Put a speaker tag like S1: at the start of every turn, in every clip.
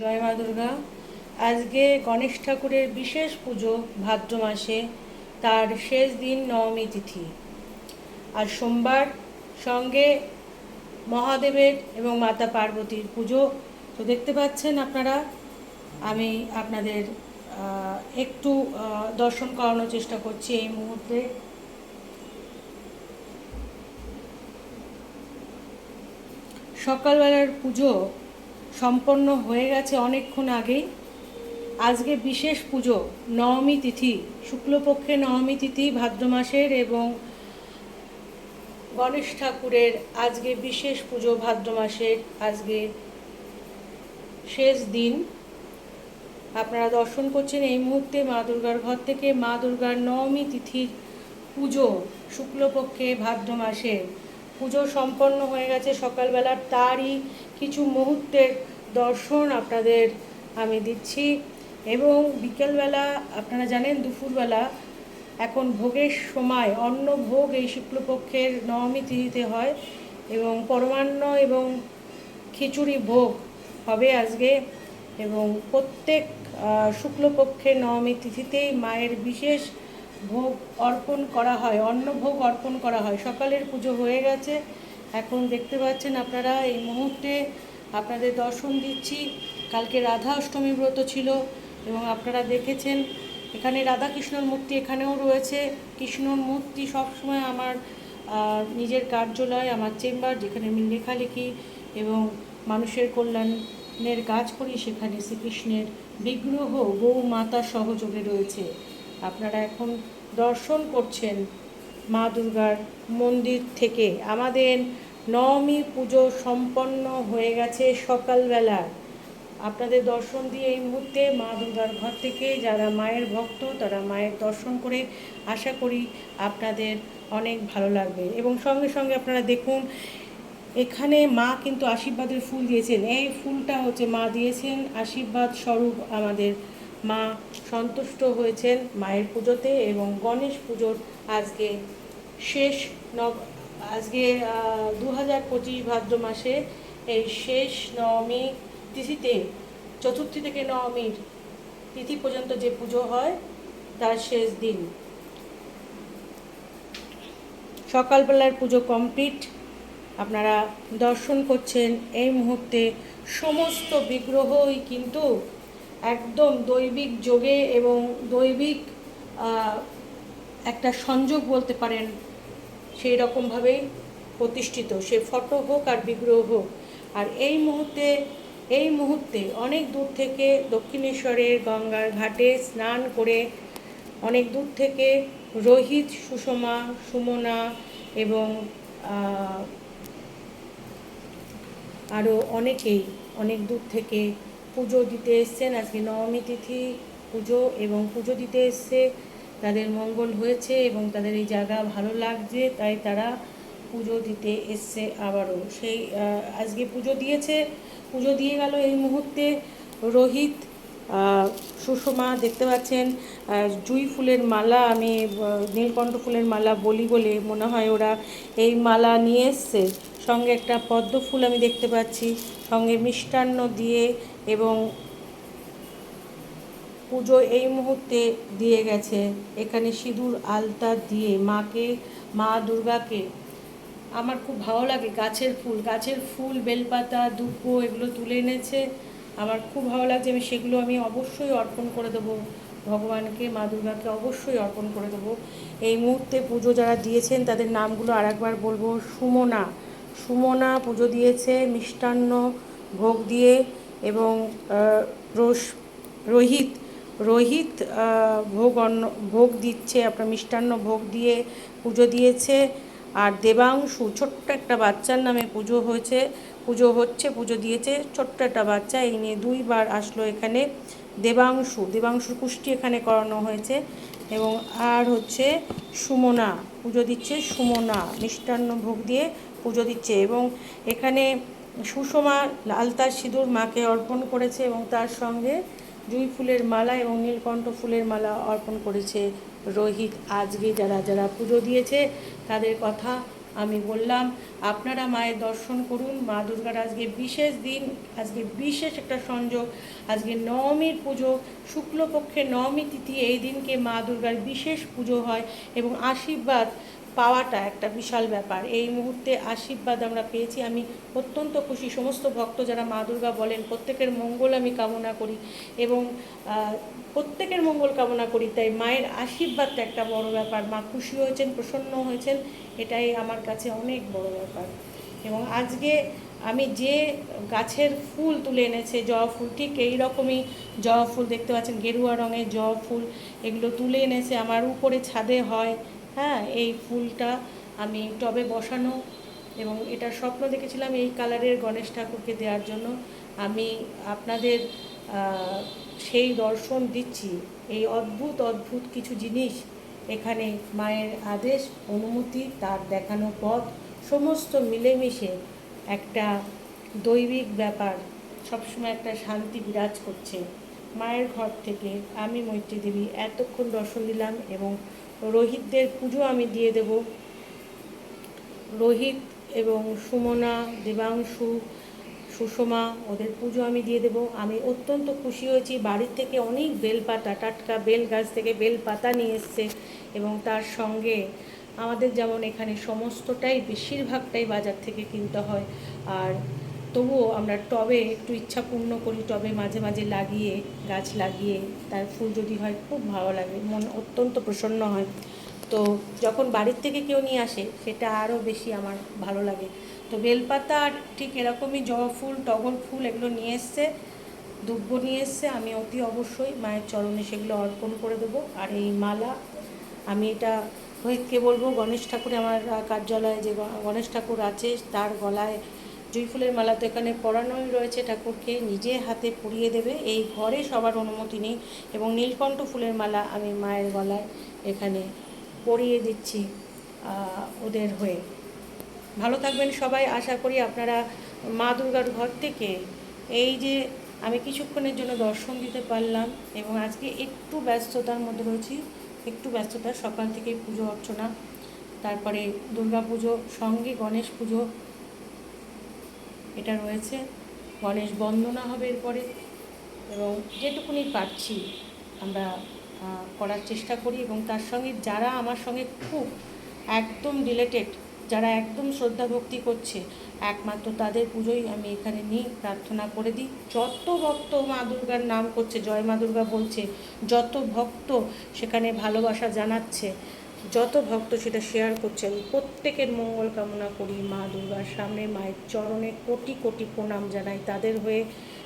S1: জয় মা দুর্গা। আজকে গণেশ ঠাকুরের বিশেষ পুজো ভাদ্র মাসে, তার শেষ দিন নবমী তিথি। আর সোমবার সঙ্গে মহাদেবের এবং মাতা পার্বতীর পুজো। তো দেখতে পাচ্ছেন আপনারা, আমি আপনাদের একটু দর্শন করানোর চেষ্টা করছি এই মুহূর্তে। সকালবেলার পুজো সম্পন্ন হয়ে গেছে অনেকক্ষণ আগেই। আজকে বিশেষ পুজো, নবমী তিথি, শুক্লপক্ষে নবমী তিথি, ভাদ্র মাসের এবং গণেশ ঠাকুরের আজকে বিশেষ পুজো, ভাদ্র মাসের আজকে শেষ দিন। আপনারা দর্শন করছেন এই মুহূর্তে মা দুর্গার ঘর থেকে মা দুর্গার নবমী তিথির পুজো শুক্লপক্ষে ভাদ্র মাসে পুজো সম্পন্ন হয়ে গেছে সকালবেলার তারই কিছু মুহূর্তের দর্শন আপনাদের আমি দিচ্ছি। এবং বিকেলবেলা, আপনারা জানেন, দুপুরবেলা এখন ভোগের সময় অন্ন ভোগ এই শুক্লপক্ষের নবমী তিথিতে হয় এবং পরমান্ন এবং খিচুড়ি ভোগ হবে আজকে। এবং প্রত্যেক শুক্লপক্ষের নবমী তিথিতেই মায়ের বিশেষ ভোগ অর্পণ করা হয় অন্ন ভোগ অর্পণ করা হয়। সকালের পুজো হয়ে গেছে। এখন দেখতে পাচ্ছেন আপনারা এই মুহূর্তে আপনাদের দর্শন দিচ্ছি। কালকে রাধা অষ্টমী ব্রত ছিল এবং আপনারা দেখেছেন, এখানে রাধা কৃষ্ণর মূর্তি এখানেও রয়েছে। কৃষ্ণর মূর্তি সবসময় আমার নিজের কার্যালয়, আমার চেম্বার যেখানে আমি লেখালেখি এবং মানুষের কল্যাণের কাজ করি, সেখানে শ্রীকৃষ্ণের বিগ্রহ গৌ মাতা সহযোগে রয়েছে। আপনারা এখন দর্শন করছেন মা দুর্গার মন্দির থেকে। আমাদের নবমী পুজো সম্পন্ন হয়ে গেছে সকালবেলা। আপনাদের দর্শন দিয়ে এই মুহূর্তে মা দুর্গার ঘর থেকে যারা মায়ের ভক্ত, তারা মায়ের দর্শন করে আশা করি আপনাদের অনেক ভালো লাগবে। এবং সঙ্গে সঙ্গে আপনারা দেখুন, এখানে মা কিন্তু আশীর্বাদের ফুল দিয়েছেন। এই ফুলটা হচ্ছে মা দিয়েছেন, আশীর্বাদ স্বরূপ আমাদের মা সন্তুষ্ট হয়েছেন মায়ের পুজোতে এবং গণেশ পুজোর আজকে শেষ নব, আজকে দু হাজার পঁচিশ ভাদ্র মাসে এই শেষ নবমী তিথিতে, চতুর্থী থেকে নবমীর তিথি পর্যন্ত যে পুজো হয়, তার শেষ দিন। সকালবেলার পুজো কমপ্লিট। আপনারা দর্শন করছেন এই মুহূর্তে সমস্ত বিগ্রহই কিন্তু একদম দৈবিক যোগে এবং দৈবিক একটা সংযোগ বলতে পারেন সেই রকমভাবেই প্রতিষ্ঠিত। সে ফটো হোক আর বিগ্রহ হোক। আর এই মুহূর্তে এই মুহূর্তে অনেক দূর থেকে দক্ষিণেশ্বরের গঙ্গার ঘাটে স্নান করে অনেক দূর থেকে রোহিত, সুষমা, সুমনা এবং আরও অনেকেই অনেক দূর থেকে পুজো দিতে এসছেন, আজকে নবমী তিথি পুজো এবং পুজো দিতে এসছে। তাদের মঙ্গল হয়েছে এবং তাদের এই জায়গা ভালো লাগছে, তাই তারা পুজো দিতে এসছে আবারও। সেই আজকে পুজো দিয়েছে, পুজো দিয়ে গেল এই মুহূর্তে রোহিত সুষমা, দেখতে পাচ্ছেন জুঁই ফুলের মালা, আমি নীলকণ্ঠ ফুলের মালা বলি বলে মনে হয় ওরা এই মালা নিয়ে এসছে। সঙ্গে একটা পদ্ম ফুল আমি দেখতে পাচ্ছি, সঙ্গে মিষ্টান্ন দিয়ে এবং পুজো এই মুহূর্তে দিয়ে গেছে। এখানে সিঁদুর, আলতা দিয়ে মাকে, মা দুর্গাকে। আমার খুব ভালো লাগে গাছের ফুল। গাছের ফুল, বেলপাতা দুব্বো এগুলো তুলে এনেছে। আমার খুব ভালো লাগছে আমি সেগুলো আমি অবশ্যই অর্পণ করে দেবো। ভগবানকে, মা দুর্গাকে অবশ্যই অর্পণ করে দেবো। এই মুহূর্তে পুজো যারা দিয়েছেন তাদের নামগুলো আরেকবার বলব। সুমনা সুমনা পুজো দিয়েছে মিষ্টান্ন ভোগ দিয়ে এবং আহ, রোহিত রোহিত ভোগ অন্ন ভোগ দিচ্ছে আপনার মিষ্টান্ন ভোগ দিয়ে পুজো দিয়েছে। আর দেবাংশু ছোট্ট একটা বাচ্চার নামে পুজো হয়েছে পুজো হচ্ছে পুজো দিয়েছে ছোট্ট একটা বাচ্চা। এই নিয়ে দুইবার আসলো এখানে দেবাংশু। দেবাংশুর কুষ্টি এখানে করানো হয়েছে এবং আর হচ্ছে সুমনা পুজো দিচ্ছে সুমনা মিষ্টান্ন ভোগ দিয়ে পুজো দিচ্ছে এবং এখানে সুষমা আলতার সিঁদুর মাকে অর্পণ করেছে এবং তার সঙ্গে জুঁই ফুলের মালা এবং নীলকণ্ঠ ফুলের মালা অর্পণ করেছে রোহিত আজকে যারা যারা পুজো দিয়েছে তাদের কথা আমি বললাম। আপনারা মায়ের দর্শন করুন। মা দুর্গার আজকে বিশেষ দিন, আজকে বিশেষ একটা সংযোগ, আজকে নবমীর পুজো, শুক্লপক্ষের নবমী তিথি, এই দিনকে মা দুর্গার বিশেষ পুজো হয় এবং আশীর্বাদ পাওয়াটা একটা বিশাল ব্যাপার। এই মুহূর্তে আশীর্বাদ আমরা পেয়েছি। আমি অত্যন্ত খুশি। সমস্ত ভক্ত যারা মা দুর্গা বলেন, প্রত্যেকের মঙ্গল আমি কামনা করি এবং প্রত্যেকের মঙ্গল কামনা করি। তাই মায়ের আশীর্বাদটা একটা বড় ব্যাপার। মা খুশি হয়েছেন, প্রসন্ন হয়েছেন, এটাই আমার কাছে অনেক বড় ব্যাপার। এবং আজকে আমি যে গাছের ফুল তুলে এনেছে, জবা ফুল, ঠিক এই রকমই জবা ফুল দেখতে পাচ্ছেন। গেরুয়া রঙের জবা ফুল এগুলো তুলে এনেছে। আমার উপরে ছাদে হয়। হ্যাঁ এই ফুলটা আমি টবে বসানো এবং এটা স্বপ্ন দেখেছিলাম এই কালারের গণেশ ঠাকুরকে দেওয়ার জন্য। আমি আপনাদের সেই দর্শন দিচ্ছি। এই অদ্ভুত অদ্ভুত কিছু জিনিস এখানে মায়ের আদেশ, অনুমতি, তার দেখানো পথ, সমস্ত মিলেমিশে একটা দৈবিক ব্যাপার। সবসময় একটা শান্তি বিরাজ করছে। মায়ের ঘর থেকে আমি মৈত্রী দেবী এতক্ষণ দর্শন দিলাম এবং রোহিতদের পুজো আমি দিয়ে দেব। রোহিত এবং সুমনা, দেবাংশু, সুষমা, ওদের পুজো আমি দিয়ে দেব। আমি অত্যন্ত খুশি হয়েছি। বাড়ির থেকে অনেক বেলপাতা, টাটকা বেল গাছ থেকে বেলপাতা নিয়ে এসছে এবং তার সঙ্গে আমাদের যেমন এখানে সমস্তটাই, বেশিরভাগটাই বাজার থেকে কিনতে হয়। আর তবুও আমরা টবে একটু ইচ্ছা পূর্ণ করি, টবে মাঝে মাঝে লাগিয়ে, গাছ লাগিয়ে, তার ফুল যদি হয় খুব ভালো লাগে, মন অত্যন্ত প্রসন্ন হয়। তো যখন বাড়ির থেকে কেউ নিয়ে আসে, সেটা আরও বেশি আমার ভালো লাগে। তো বেলপাতা আর ঠিক এরকমই জবা ফুল, টগর ফুল এগুলো নিয়ে এসছে দুব্য নিয়ে এসছে, আমি অতি অবশ্যই মায়ের চরণে সেগুলো অর্পণ করে দেবো। আর এই মালা, আমি এটা রোহিতকে বলব গণেশ ঠাকুর, আমার কার্যালয়ে যে গণেশ ঠাকুর আছে, তার গলায় জুঁই ফুলের মালা তো এখানে পরানোই রয়েছে। ঠাকুরকে নিজে হাতে পরিয়ে দেবে। এই ঘরে সবার অনুমতি নেই এবং নীলকণ্ঠ ফুলের মালা আমি মায়ের গলায় এখানে পরিয়ে দিচ্ছি ওদের হয়ে। ভালো থাকবেন সবাই। আশা করি আপনারা মা দুর্গার ঘর থেকে এই যে আমি কিছুক্ষণের জন্য দর্শন দিতে পারলাম এবং আজকে একটু ব্যস্ততার মধ্যে রয়েছি। একটু ব্যস্ততা, সকাল থেকে পুজো অর্চনা, তারপরে দুর্গা পুজো, সঙ্গে গণেশ পুজো এটা রয়েছে। গণেশ বন্দনা হবে এরপরে। এবং যেটুকুনি পারছি আমরা করার চেষ্টা করি এবং তার সঙ্গে যারা আমার সঙ্গে খুব একদম রিলেটেড যারা একদম শ্রদ্ধা ভক্তি করছে, একমাত্র তাদের পুজোই আমি এখানে নিই, প্রার্থনা করে দিই। যত ভক্ত মা দুর্গার নাম করছে, জয় মা দুর্গা বলছে, যত ভক্ত সেখানে ভালোবাসা জানাচ্ছে যত ভক্ত সেটা শেয়ার করছে আমি প্রত্যেকের মঙ্গল কামনা করি মা দুর্গার সামনে, মায়ের চরণে কোটি কোটি প্রণাম জানাই। তাদের হয়ে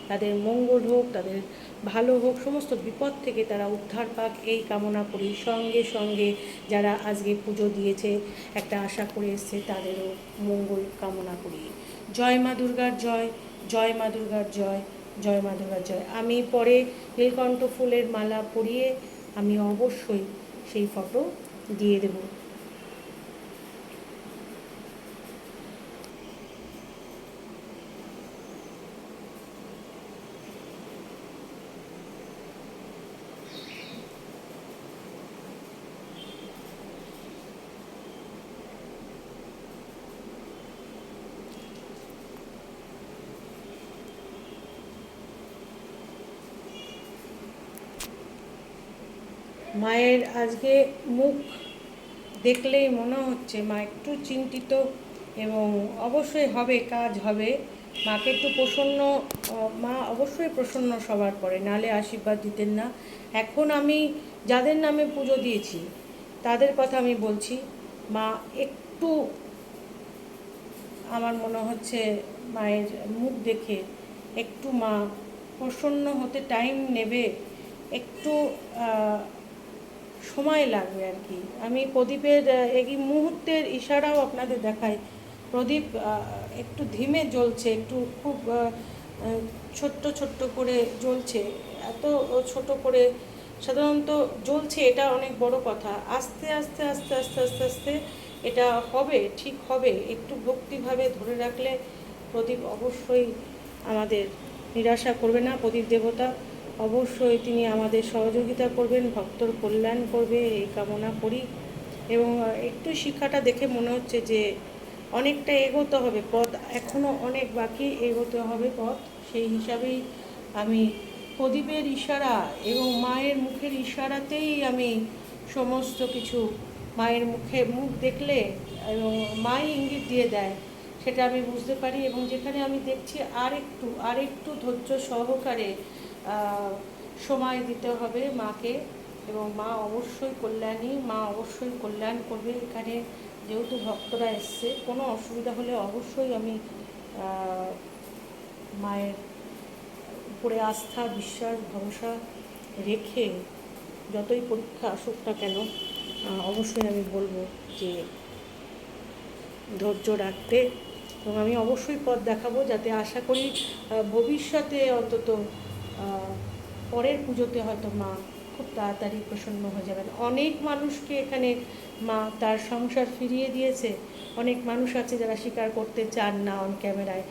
S1: তাদের মঙ্গল হোক, তাদের ভালো হোক, সমস্ত বিপদ থেকে তারা উদ্ধার পাক, এই কামনা করি। সঙ্গে সঙ্গে যারা আজকে পুজো দিয়েছে, একটা আশা করে এসছে, তাদেরও মঙ্গল কামনা করি। জয় মা দুর্গার জয় জয় মা দুর্গার জয় জয় মা দুর্গার জয়। আমি পরে নীলকণ্ঠ ফুলের মালা পরিয়ে আমি অবশ্যই সেই ফটো দিয়ে দেব। মায়ের আজকে মুখ দেখলেই মনে হচ্ছে মা একটু চিন্তিত এবং অবশ্যই হবে, কাজ হবে। মাকে একটু প্রসন্ন মা অবশ্যই প্রসন্ন সবার পরে, নালে আশীর্বাদ দিতেন না। এখন আমি যাদের নামে পুজো দিয়েছি, তাদের কথা আমি বলছি, মা একটু আমার মনে হচ্ছে মায়ের মুখ দেখে একটু মা প্রসন্ন হতে টাইম নেবে, একটু সময় লাগবে আর কি। আমি প্রদীপের এই মুহূর্তের ইশারাও আপনাদের দেখাই। প্রদীপ একটু ধিমে জ্বলছে, একটু খুব ছোট্ট ছোট্ট করে জ্বলছে। এত ছোট করে সাধারণত জ্বলছে এটা অনেক বড় কথা। আস্তে আস্তে আস্তে আস্তে আস্তে আস্তে এটা হবে, ঠিক হবে। একটু ভক্তিভাবে ধরে রাখলে প্রদীপ অবশ্যই আমাদের নিরাশা করবে না, প্রদীপ দেবতা। অবশ্যই তিনি আমাদের সহযোগিতা করবেন, ভক্তর কল্যাণ করবে, এই কামনা করি। এবং একটু শিক্ষাটা দেখে মনে হচ্ছে যে অনেকটা এগোতে হবে, পথ এখনও অনেক বাকি, এগোতে হবে পথ। সেই হিসাবেই আমি প্রদীপের ইশারা এবং মায়ের মুখের ইশারাতেই আমি সমস্ত কিছু মায়ের মুখে মুখ দেখলে এবং মাই ইঙ্গিত দিয়ে দেয়, সেটা আমি বুঝতে পারি। এবং যেখানে আমি দেখছি আর একটু আর একটু ধৈর্য সহকারে সময় দিতে হবে মাকে এবং মা অবশ্যই কল্যাণী, মা অবশ্যই কল্যাণ করবে এখানে যেহেতু ভক্তরা এসছে। কোনো অসুবিধা হলে অবশ্যই আমি মায়ের উপরে আস্থা, বিশ্বাস, ভরসা রেখে যতই পরীক্ষা আসুক না কেন অবশ্যই আমি বলব যে ধৈর্য রাখতে এবং আমি অবশ্যই পথ দেখাবো যাতে আশা করি ভবিষ্যতে অন্তত পরের পুজোতে হয়তো মা খুব তাড়াতাড়ি প্রসন্ন হয়ে যাবেন। অনেক মানুষকে এখানে মা তার সংসার ফিরিয়ে দিয়েছে। অনেক মানুষ আছে যারা স্বীকার করতে চান না অন ক্যামেরায়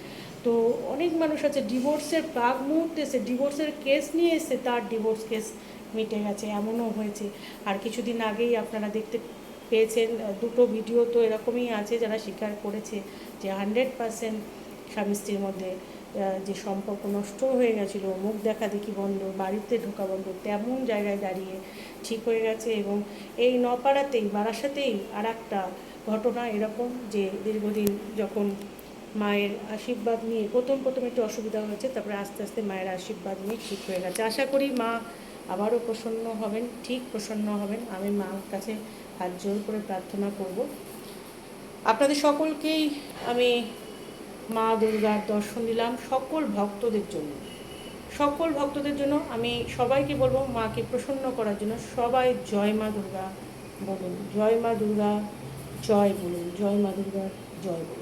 S1: তো অনেক মানুষ আছে ডিভোর্সের প্রাক মুহূর্তে এসে ডিভোর্সের কেস নিয়ে এসে তার ডিভোর্স কেস মিটে গেছে, এমনও হয়েছে। আর কিছুদিন আগেই আপনারা দেখতে পেয়েছেন, দুটো ভিডিও তো এরকমই আছে যারা স্বীকার করেছে যে হান্ড্রেড পার্সেন্ট স্বামী স্ত্রীর মধ্যে যে সম্পর্ক নষ্ট হয়ে গেছিল, মুখ দেখা দেখি বন্ধ, বাড়িতে ঢোকা বন্ধ, তেমন জায়গায় দাঁড়িয়ে ঠিক হয়ে গেছে এবং এই নপাড়াতেই, বারাসাতেই আর একটা ঘটনা এরকম যে দীর্ঘদিন যখন মায়ের আশীর্বাদ নিয়ে প্রথম প্রথম একটু অসুবিধা হয়েছে, তারপরে আস্তে আস্তে মায়ের আশীর্বাদ নিয়ে ঠিক হয়ে গেছে। আশা করি মা আবারও প্রসন্ন হবেন, ঠিক প্রসন্ন হবেন। আমি মার কাছে হাত জোর করে প্রার্থনা করব। আপনাদের সকলকেই আমি মা দুর্গার দর্শন দিলাম সকল ভক্তদের জন্য। সকল ভক্তদের জন্য আমি সবাইকে বলব মাকে প্রসন্ন করার জন্য সবাই জয় মা দুর্গা বলুন। জয় মা দুর্গা, জয় বলুন। জয় মা দুর্গা, জয় বলুন।